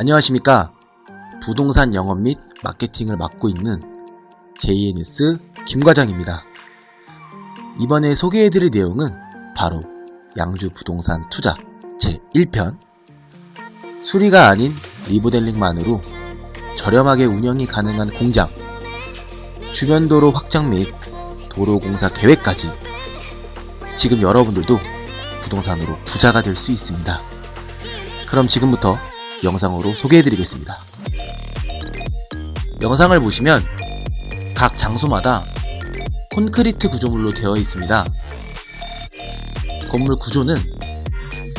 안녕하십니까. 부동산 영업 및 마케팅을 맡고 있는 JNS 김과장입니다. 이번에 소개해드릴 내용은 바로 양주 부동산 투자 제1편 수리가 아닌 리모델링만으로 저렴하게 운영이 가능한 공장 주변 도로 확장 및 도로 공사 계획까지 지금 여러분들도 부동산으로 부자가 될 수 있습니다. 그럼 지금부터 영상으로 소개해드리겠습니다. 영상을 보시면 각 장소마다 콘크리트 구조물로 되어 있습니다. 건물 구조는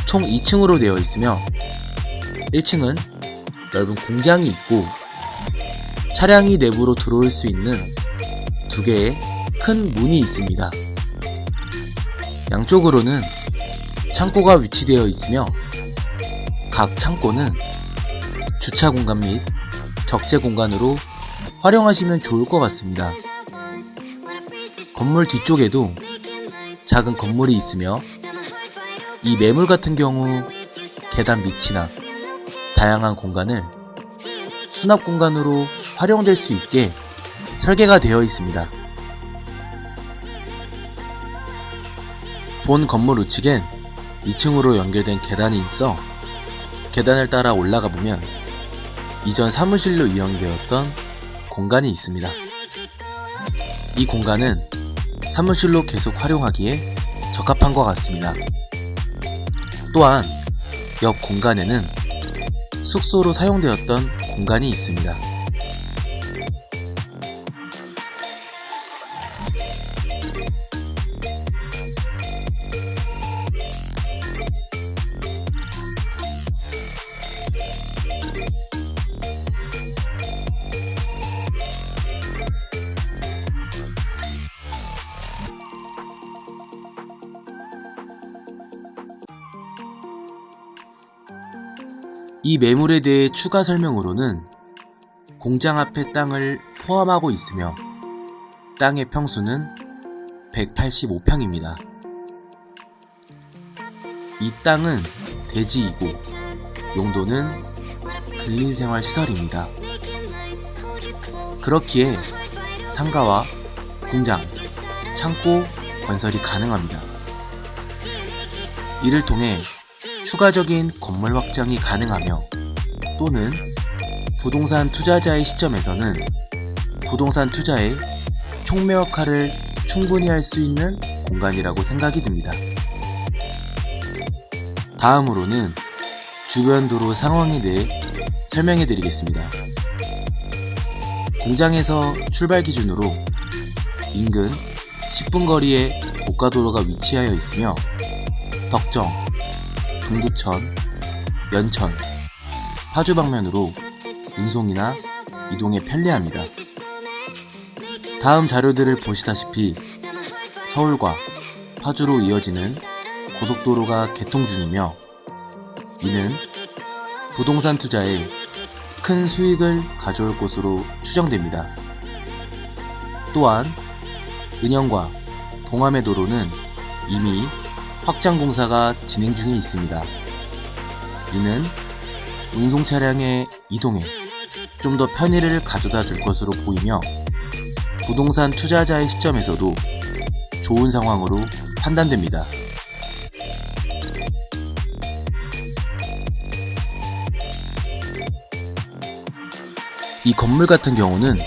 총 2층으로 되어 있으며 1층은 넓은 공장이 있고 차량이 내부로 들어올 수 있는 두 개의 큰 문이 있습니다. 양쪽으로는 창고가 위치되어 있으며 각 창고는 주차 공간 및 적재 공간으로 활용하시면 좋을 것 같습니다. 건물 뒤쪽에도 작은 건물이 있으며 이 매물 같은 경우 계단 밑이나 다양한 공간을 수납 공간으로 활용될 수 있게 설계가 되어 있습니다. 본 건물 우측엔 2층으로 연결된 계단이 있어 계단을 따라 올라가 보면 이전 사무실로 이용되었던 공간이 있습니다. 이 공간은 사무실로 계속 활용하기에 적합한 것 같습니다. 또한 옆 공간에는 숙소로 사용되었던 공간이 있습니다. 이 매물에 대해 추가 설명으로는 공장 앞에 땅을 포함하고 있으며 땅의 평수는 185평입니다. 이 땅은 대지이고 용도는 근린생활시설입니다. 그렇기에 상가와 공장, 창고 건설이 가능합니다. 이를 통해 추가적인 건물 확장이 가능하며 또는 부동산 투자자의 시점에서는 부동산 투자의 촉매 역할을 충분히 할 수 있는 공간이라고 생각이 듭니다. 다음으로는 주변 도로 상황에 대해 설명해 드리겠습니다. 공장에서 출발 기준으로 인근 10분 거리에 고가도로가 위치하여 있으며 덕정, 동두천, 연천, 파주 방면으로 운송이나 이동에 편리합니다. 다음 자료들을 보시다시피 서울과 파주로 이어지는 고속도로가 개통 중이며 이는 부동산 투자에 큰 수익을 가져올 것으로 추정됩니다. 또한 은영과 동암의 도로는 이미 확장 공사가 진행 중에 있습니다. 이는 운송 차량의 이동에 좀 더 편의를 가져다 줄 것으로 보이며 부동산 투자자의 시점에서도 좋은 상황으로 판단됩니다. 이 건물 같은 경우는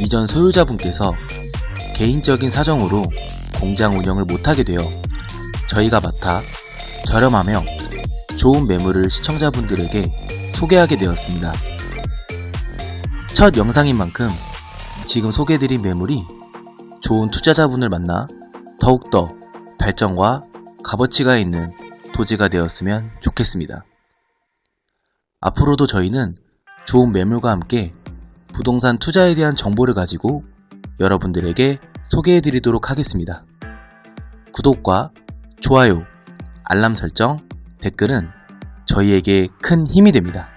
이전 소유자분께서 개인적인 사정으로 공장 운영을 못하게 되어 저희가 맡아 저렴하며 좋은 매물을 시청자분들에게 소개하게 되었습니다. 첫 영상인 만큼 지금 소개드린 매물이 좋은 투자자분을 만나 더욱더 발전과 값어치가 있는 토지가 되었으면 좋겠습니다. 앞으로도 저희는 좋은 매물과 함께 부동산 투자에 대한 정보를 가지고 여러분들에게 소개해 드리도록 하겠습니다. 구독과 좋아요, 알람 설정, 댓글은 저희에게 큰 힘이 됩니다.